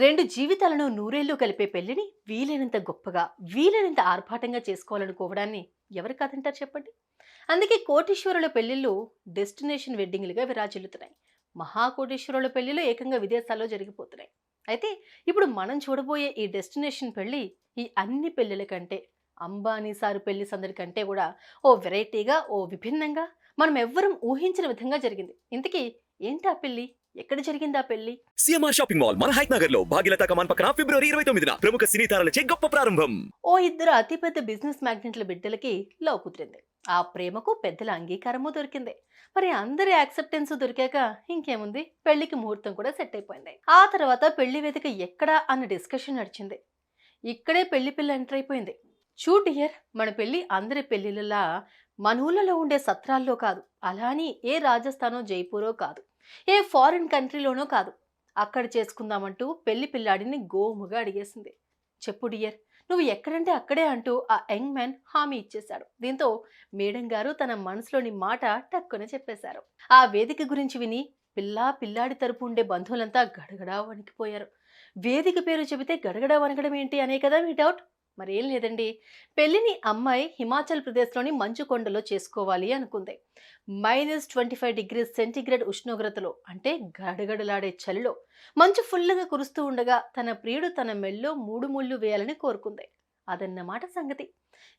రెండు జీవితాలను నూరేళ్ళు కలిపే పెళ్ళిని వీలైనంత గొప్పగా వీలైనంత ఆర్భాటంగా చేసుకోవాలనుకోవడాన్ని ఎవరు కాదంటారు చెప్పండి? అందుకే కోటీశ్వరుల పెళ్ళిళ్ళు డెస్టినేషన్ వెడ్డింగ్లుగా విరాజిల్లుతున్నాయి. మహాకోటీశ్వరుల పెళ్ళిలో ఏకంగా విదేశాల్లో జరిగిపోతున్నాయి. అయితే ఇప్పుడు మనం చూడబోయే ఈ డెస్టినేషన్ పెళ్ళి ఈ అన్ని పెళ్ళిల కంటే అంబానీ సారు పెళ్ళి సందడి కంటే కూడా ఓ వెరైటీగా ఓ విభిన్నంగా మనం ఎవ్వరం ఊహించిన విధంగా జరిగింది. ఇంతకీ ఆ పెళ్ళి? ఎక్కడ జరిగిందా పెళ్ళి సిఎంఆర్ షాపింగ్ మాల్ మన హైట్ నగర్లో భాగ్యలత కమాన్ పక్కన ఫిబ్రవరి ఇరవై తొమ్మిదిన ప్రముఖ సినీ తారలచే గొప్ప ప్రారంభం. ఓ ఇద్దరు అతిపెద్ద బిజినెస్ మ్యాగ్నెట్ల బిడ్డలకి లవ్ కుదిరింది. ఆ ప్రేమకు పెద్దల అంగీకారము దొరికింది. మరి అందరి యాక్సెప్టెన్స్ దొరికాక ఇంకేముంది? పెళ్ళికి ముహూర్తం కూడా సెట్ అయిపోయింది. ఆ తర్వాత పెళ్ళి వేదిక ఎక్కడా అన్న డిస్కషన్ నడిచింది. ఇక్కడే పెళ్ళి పిల్ల ఎంటర్ అయిపోయింది. చూ డియర్ మన పెళ్ళి అందరి పెళ్ళిళ్ళలా మన ఊళ్ళలో ఉండే సత్రాల్లో కాదు. అలా అని ఏ రాజస్థానో జైపూరో కాదు. ఏ ఫారిన్ కంట్రీలోనో కాదు. అక్కడ చేసుకుందామంటూ పెళ్ళి పిల్లాడిని గోముగా అడిగేసింది. చెప్పు డియర్ నువ్వు ఎక్కడంటే అక్కడే అంటూ ఆ యంగ్ మ్యాన్ హామీ ఇచ్చేశాడు. దీంతో మేడం గారు తన మనసులోని మాట టక్కున చెప్పేశారు. ఆ వేదిక గురించి విని పిల్లా పిల్లాడి తరపు ఉండే బంధువులంతా గడగడా వణికిపోయారు. వేదిక పేరు చెబితే గడగడా వణకడం ఏంటి అనే కదా మీ డౌట్? మరేం లేదండి. పెళ్ళిని అమ్మాయి హిమాచల్ ప్రదేశ్లోని మంచు కొండలో చేసుకోవాలి అనుకుంది. Minus twenty five degrees centigrade ఉష్ణోగ్రతలో అంటే గడగడలాడే చలిలో మంచు ఫుల్లుగా కురుస్తూ ఉండగా తన ప్రియుడు తన మెల్లో మూడు ముళ్ళు వేయాలని కోరుకుంది. అదన్నమాట సంగతి.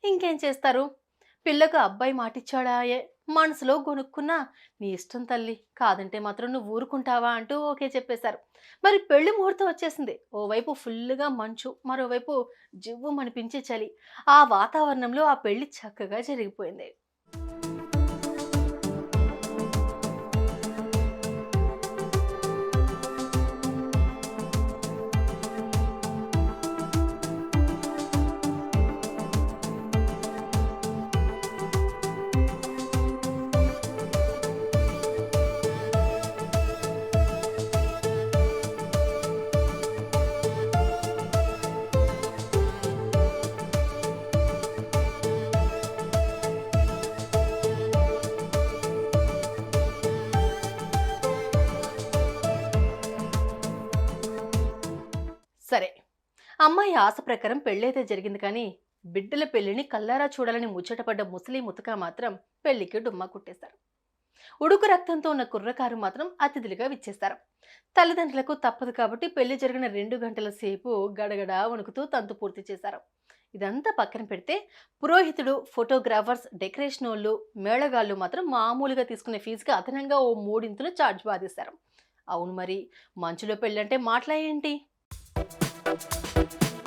ఇంకేం చేస్తారు? పిల్లకు అబ్బాయి మాటిచ్చాడాయే మనసులో గొనుక్కున్నా నీ ఇష్టం తల్లి కాదంటే మాత్రం నువ్వు ఊరుకుంటావా? అంటూ ఓకే చెప్పేశారు. మరి పెళ్ళి ముహూర్తం వచ్చేసింది. ఓవైపు ఫుల్లుగా మంచు మరోవైపు జివ్వు అనిపించే చలి. ఆ వాతావరణంలో ఆ పెళ్ళి చక్కగా జరిగిపోయింది. సరే. అమ్మాయి ఆశ ప్రకారం పెళ్ళైతే జరిగింది కానీ బిడ్డల పెళ్ళిని కల్లారా చూడాలని ముచ్చటపడ్డ ముసలి ముతక మాత్రం పెళ్ళికి డుమ్మా కుట్టేశారు. ఉడుకు రక్తంతో ఉన్న కుర్రకారు మాత్రం అతిథులుగా విచ్చేస్తారు. తల్లిదండ్రులకు తప్పదు కాబట్టి పెళ్ళి జరిగిన రెండు గంటల సేపు గడగడ వణుకుతూ తంతు పూర్తి చేశారు. ఇదంతా పక్కన పెడితే పురోహితుడు ఫోటోగ్రాఫర్స్ డెకరేషన్ వాళ్ళు మేళగాళ్ళు మాత్రం మామూలుగా తీసుకునే ఫీజుకి అదనంగా ఓ మూడింతులు ఛార్జ్ బాధేశారు అవును మరి మంచులో పెళ్ళంటే మాటలా ఏంటి? Thank you.